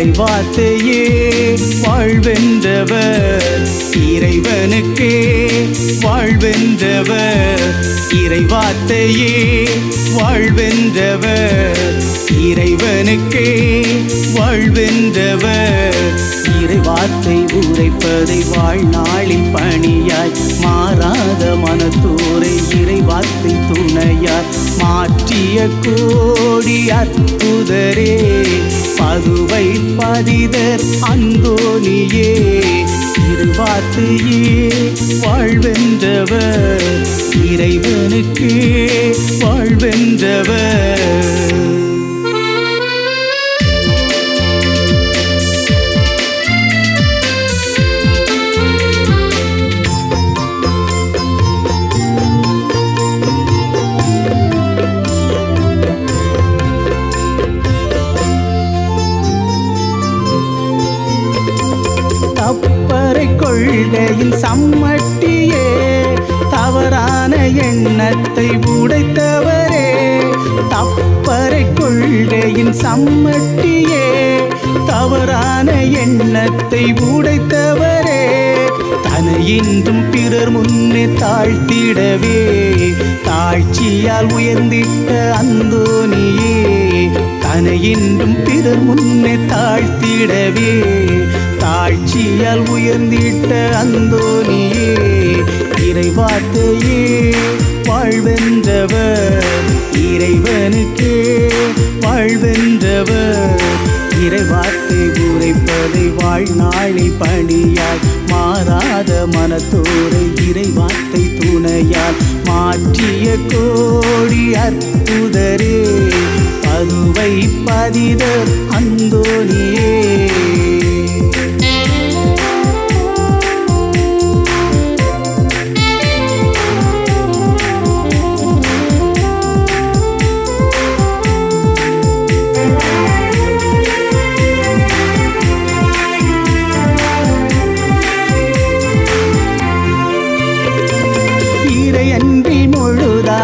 இறைவார்த்தையே வாழ்வென்றவர். இறைவனுக்கே வாழ்வென்றவர். இறைவார்த்தையே வாழ்வென்றவர். இறைவனுக்கே வாழ்வென்றவர். இறைவார்த்தை உரைப்பதை வாழ்நாளின் பணியாய் மாறாத மனத்தோரை இறைவார்த்தை துணையாய் மாற்றிய கோடி அற்புதரே. பதுவை பதிதர் அந்தோனியே இறைவார்த்தையே வாழ்வென்றவர் இறைவனுக்கே வாழ்வென்றவர். கொள்கையின் சம்மட்டியே. தவறான எண்ணத்தை உடைத்தவரே. தப்பறை கொள்கையின் சம்மட்டியே. தவறான எண்ணத்தை உடைத்தவரே. தனையின்றும் பிறர் முன்னே தாழ்த்திடவே. தாழ்ச்சியால் உயர்ந்திட்ட அந்தோனியே தனையின்றும் பிறர் முன்னே தாழ்த்திடவே. தாழ்ச்சியால் உயர்ந்திட்ட அந்தோனியே இறைவார்த்தையே வாழ்வென்றவர் இறைவனுக்கே வாழ்வென்றவர். இறைவார்த்தை உரைப்பதை வாழ்நாளை பணியால் மாறாத மனத்தோரை இறைவார்த்தை துணையால் மாற்றிய கோடி அற்புதரே அதுவை பதித அந்தோனியே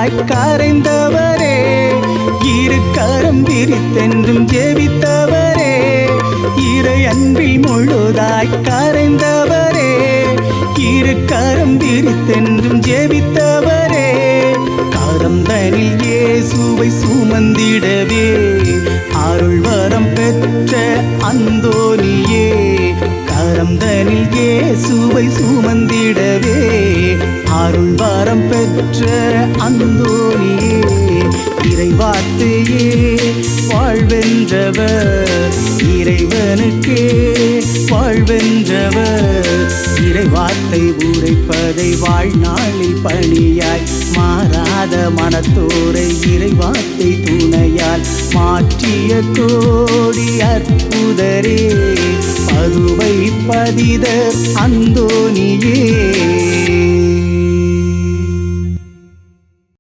முழுதாய் கரைந்தவரே இரு கரம் விரித்தென்றும் ஜெபித்தவரே இறையன்றி முழுதாய் கரைந்தவரே இரு கரம் விரித்தென்றும் ஜெபித்தவரே. கரம் தனில் இயேசுவை சுமந்திடவே அருள் வரம் பெற்ற அந்தோனியே கரம் தனில் இயேசுவை சுமந்திடவே. வரம் பெற்ற அந்தோனியே இறைவார்த்தையே வாழ்வென்றவர் இறைவனுக்கே வாழ்வென்றவர். இறைவார்த்தை உரைப்பதை வாழ்நாளில் பணியாய் மாறாத மனத்தோரை இறைவார்த்தை துணையால் மாற்றிய கோடி அற்புதரே பதுவை பதிதர் அந்தோனியே